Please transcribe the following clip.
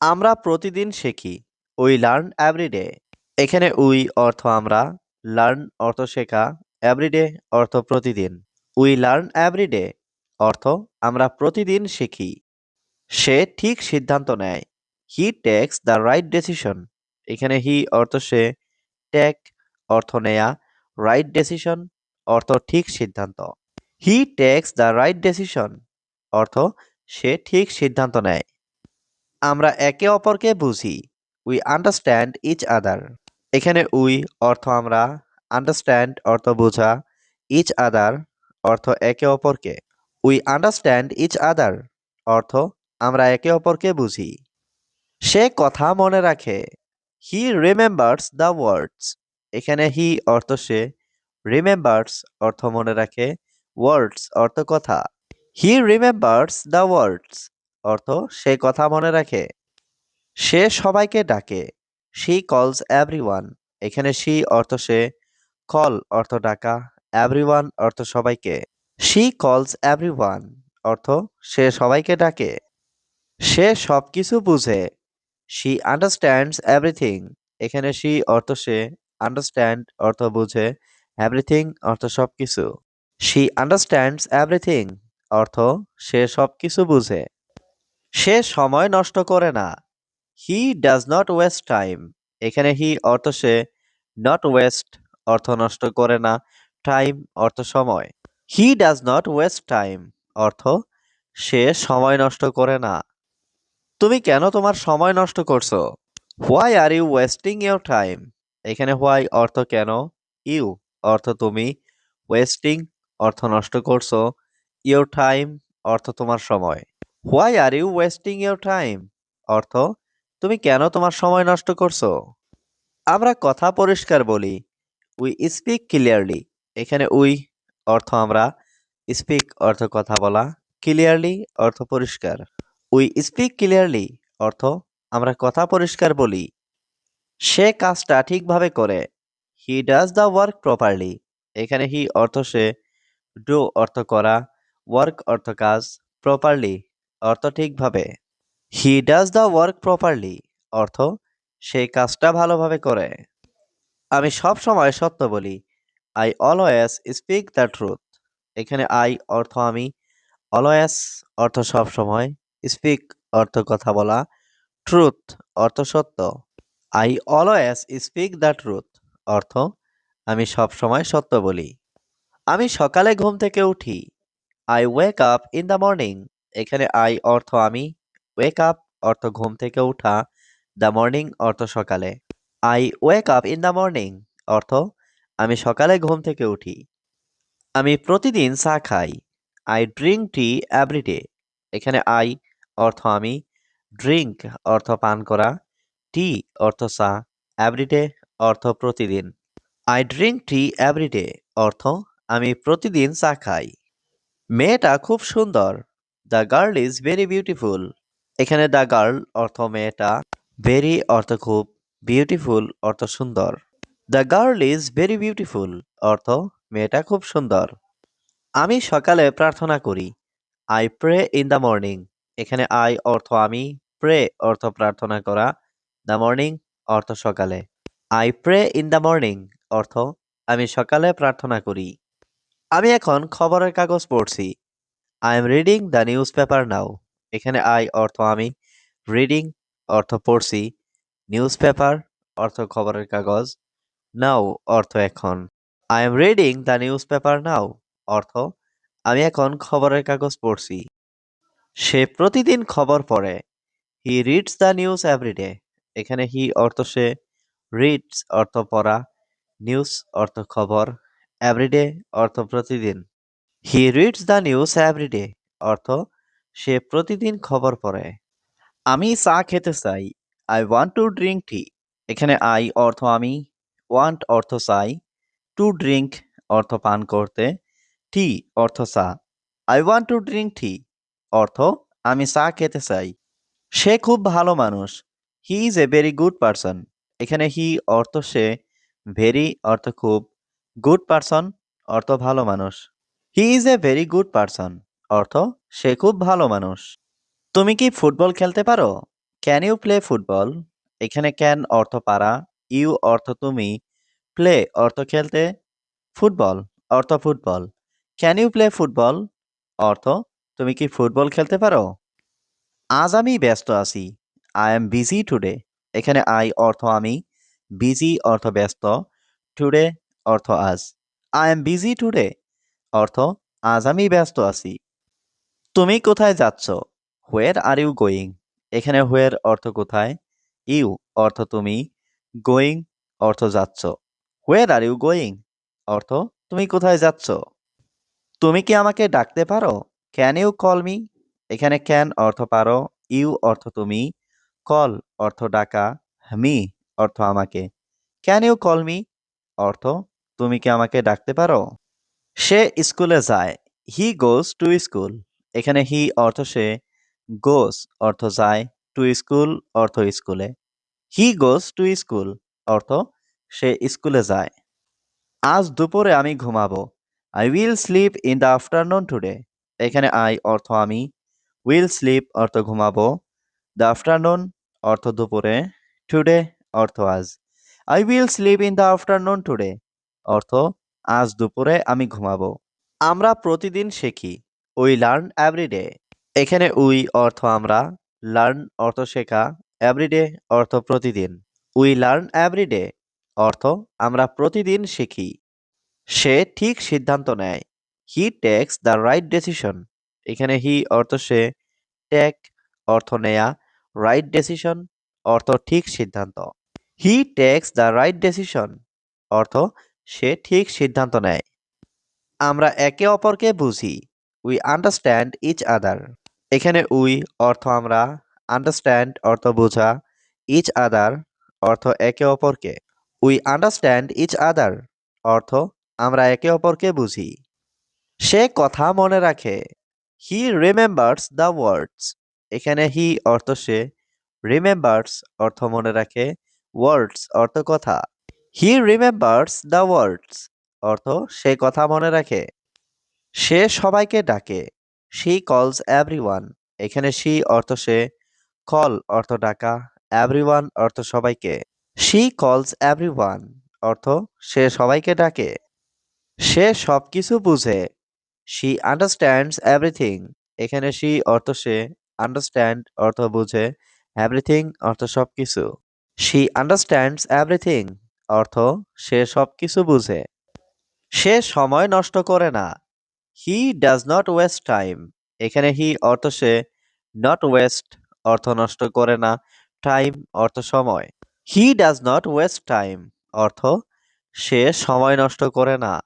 আমরা প্রতিদিন শিখি উই লার্ন এভরিডে এখানে উই অর্থ আমরা লার্ন অর্থ শেখা এভরিডে অর্থ প্রতিদিন। উই লার্ন এভরিডে অর্থ আমরা প্রতিদিন শিখি। সে ঠিক সিদ্ধান্ত নেয়। He takes the right decision এখানে হি অর্থ সে টেক অর্থ নেয়া রাইট ডেসিশন অর্থ ঠিক সিদ্ধান্ত। He takes the right decision অর্থ সে ঠিক সিদ্ধান্ত নেয়। আমরা একে অপরকে বুঝি। উই আন্ডারস্ট্যান্ড ইচ আদার এখানে উই অর্থ আমরা আন্ডারস্ট্যান্ড অর্থ বোঝা ইচ আদার অর্থ একে অপরকে। উই আন্ডারস্ট্যান্ড ইচ আদার অর্থ আমরা একে অপরকে বুঝি। সে কথা মনে রাখে। হি রিমেম্বার্স দ্য ওয়ার্ডস এখানে হি অর্থ সে রিমেম্বার্স অর্থ মনে রাখে ওয়ার্ডস অর্থ কথা। হি রিমেম্বার্স দ্য ওয়ার্ডস অর্থ সে কথা মনে রাখে। সে সবাইকে ডাকে। শি কলস এভরিওয়ান এখানে শি অর্থ সে কল অর্থ ডাকা এভরিওয়ান অর্থ সবাইকে। শি কলস এভরিওয়ান অর্থ সে সবাইকে ডাকে। সে সবকিছু বুঝে। শি আন্ডারস্ট্যান্ডস এভরিথিং এখানে শি অর্থ সে আন্ডারস্ট্যান্ড অর্থ বুঝে এভরিথিং অর্থ সবকিছু। শি আন্ডারস্ট্যান্ডস এভরিথিং অর্থ সে সবকিছু বুঝে। সে সময় নষ্ট করে না। He does not waste time এখানে হি অর্থ সে নট ওয়েস্ট অর্থ নষ্ট করে না। টাইম অর্থ সময়। He does not waste time অর্থ সে সময় নষ্ট করে না। তুমি কেন তোমার সময় নষ্ট করছ? Why are you wasting your time এখানে হোয়াই অর্থ কেন? ইউ অর্থ তুমি ওয়েস্টিং অর্থ নষ্ট করছ। ইউর টাইম অর্থ তোমার সময়। Why are you wasting your time অর্থ, তুমি কেন তোমার সময় নষ্ট করছ? আমরা কথা পরিষ্কার বলি। উই স্পিক ক্লিয়ারলি এখানে উই অর্থ আমরা। স্পিক অর্থ কথা বলা। ক্লিয়ারলি অর্থ পরিষ্কার। উই স্পিক ক্লিয়ারলি অর্থ, আমরা কথা পরিষ্কার বলি। সে কাজটা ঠিকভাবে করে। He does the work properly এখানে হি অর্থ সে। ডু অর্থ করা। ওয়ার্ক অর্থ কাজ। প্রপারলি অর্থ ঠিকভাবে। He does the work properly অর্থ সে কাজটা ভালোভাবে করে। আমি সব সময় সত্য বলি I always speak the truth এখানে আই অর্থ আমি অলওয়েজ অর্থ সব সময় স্পিক অর্থ কথা বলা ট্রুথ অর্থ সত্য। I always speak the truth অর্থ আমি সব সময় সত্য বলি। আমি সকালে ঘুম থেকে উঠি। I wake up in the morning এখানে আই অর্থ আমি। ওয়েক আপ অর্থ ঘুম থেকে উঠা। দ্য মর্নিং অর্থ সকালে। I wake up in the morning অর্থ আমি সকালে ঘুম থেকে উঠি। আমি প্রতিদিন চা খাই। আই ড্রিঙ্ক টি এভরিডে এখানে আই অর্থ আমি। ড্রিঙ্ক অর্থ পান করা। টি অর্থ চা এভরিডে অর্থ প্রতিদিন। আই ড্রিঙ্ক টি এভরিডে অর্থ আমি প্রতিদিন চা খাই। মেয়েটা খুব সুন্দর। The girl is very beautiful এখানে দ্য গার্ল অর্থ মেয়েটা ভেরি অর্থ খুব বিউটিফুল অর্থ সুন্দর। The girl is very beautiful অর্থ মেয়েটা খুব সুন্দর। আমি সকালে প্রার্থনা করি। I pray in the morning এখানে আই অর্থ আমি প্রে অর্থ প্রার্থনা করা। দ্য মর্নিং অর্থ সকালে। I pray in the morning অর্থ আমি সকালে প্রার্থনা করি। আমি এখন খবরের কাগজ পড়ছি। I am reading the newspaper now এখানে আই অর্থ আমি। রিডিং অর্থ পড়ছি। নিউজ পেপার অর্থ খবরের কাগজ। নাও অর্থ এখন। I am reading the newspaper now অর্থ, আমি এখন খবরের কাগজ পড়ছি। সে প্রতিদিন খবর পড়ে। He reads the news everyday এখানে হি অর্থ সে। রিডস অর্থ পড়া। নিউজ অর্থ খবর। এভরিডে অর্থ প্রতিদিন। He reads the news everyday অর্থ, সে প্রতিদিন খবর পড়ে। আমি চা খেতে চাই I want to drink tea এখানে আই অর্থ আমি ওয়ান্ট অর্থ চাই টু ড্রিঙ্ক অর্থ পান করতে টি অর্থ চা। I want to drink tea অর্থ আমি চা খেতে চাই। সে খুব ভালো মানুষ he is a very good person এখানে হি অর্থ সে ভেরি অর্থ খুব গুড পারসন অর্থ ভালো মানুষ। He is a very good person অর্থ, সে খুব ভালো মানুষ। তুমি কি ফুটবল খেলতে পারো? ক্যান ইউ প্লে ফুটবল এখানে ক্যান অর্থ পারা ইউ অর্থ তুমি প্লে অর্থ খেলতে ফুটবল অর্থ football can you play football অর্থ, তুমি কি ফুটবল খেলতে পারো? আজ আমি ব্যস্ত আছি। আই এম বিজি টুডে এখানে আই অর্থ আমি বিজি অর্থ ব্যস্ত। টুডে অর্থ আজ। আই এম বিজি টুডে অর্থ, আজ আমি ব্যস্ত আছি। তুমি কোথায় যাচ্ছ? হোয়ের আর ইউ গোয়িং এখানে হোয়ের অর্থ কোথায়? ইউ অর্থ, তুমি গোয়িং অর্থ, যাচ্ছ। হোয়ের আর ইউ গোয়িং অর্থ, তুমি কোথায় যাচ্ছ? তুমি কি আমাকে ডাকতে পারো? ক্যান ইউ কল মি এখানে ক্যান অর্থ, পারো। ইউ অর্থ, তুমি। কল অর্থ, ডাকা। মি অর্থ, আমাকে। ক্যান ইউ কল মি অর্থ, তুমি কি আমাকে ডাকতে পারো? সে স্কুলে যায়। হি গোজ টু স্কুল এখানে হি অর্থ সে গোস অর্থ যায় টু স্কুল অর্থ স্কুলে। হি গোজ টু স্কুল অর্থ সে স্কুলে যায়। আজ দুপুরে আমি ঘুমাবো। I will sleep in the afternoon today এখানে আই অর্থ আমি। উইল স্লিপ অর্থ ঘুমাবো। দ্য আফটারনুন অর্থ দুপুরে। টুডে অর্থ আজ। I will sleep in the afternoon today অর্থ আজ দুপুরে আমি ঘুমাবো। আমরা প্রতিদিন শিখি, উই লার্ন এভরিডে এখানে উই অর্থ আমরা, লার্ন অর্থ শেখা এভরিডে অর্থ প্রতিদিন। উই লার্ন এভরিডে অর্থ আমরা প্রতিদিন শিখি। সে ঠিক সিদ্ধান্ত নেয়। He takes the right decision. এখানে হি অর্থ সে, টেক অর্থ নেয়া, রাইট ডেসিশন অর্থ ঠিক সিদ্ধান্ত। He takes the right decision অর্থ সে ঠিক সিদ্ধান্ত নেয়। আমরা একে অপরকে বুঝি। উই আন্ডারস্ট্যান্ড ইচ আদার এখানে উই অর্থ আমরা আন্ডারস্ট্যান্ড অর্থ বোঝা ইচ আদার অর্থ একে অপরকে। উই আন্ডারস্ট্যান্ড ইচ আদার অর্থ আমরা একে অপরকে বুঝি। সে কথা মনে রাখে। হি রিমেম্বার্স দ্য ওয়ার্ডস এখানে হি অর্থ সে রিমেম্বার্স অর্থ মনে রাখে। ওয়ার্ডস অর্থ কথা। হি রিমেম্বার্স দ্য ওয়ার্ডস অর্থ, সে কথা মনে রাখে। সে সবাইকে ডাকে। শি কলস এভরিওয়ান এখানে শি অর্থ সে। কল অর্থ ডাকা। এভরিওয়ান অর্থ সবাইকে। শি কলস এভরিওয়ান অর্থ, সে সবাইকে ডাকে। সে সবকিছু বুঝে। শি আন্ডারস্ট্যান্ডস এভরিথিং এখানে শি অর্থ সে। আন্ডারস্ট্যান্ড অর্থ বুঝে। এভরিথিং অর্থ সবকিছু। শি আন্ডারস্ট্যান্ডস এভরিথিং অর্থ, সে সব কিছু বুঝে। সে সময় নষ্ট করে না। He does not waste time এখানে হি অর্থ সে নট ওয়েস্ট অর্থ নষ্ট করে না। টাইম অর্থ সময়। He does not waste time অর্থ, সে সময় নষ্ট করে না।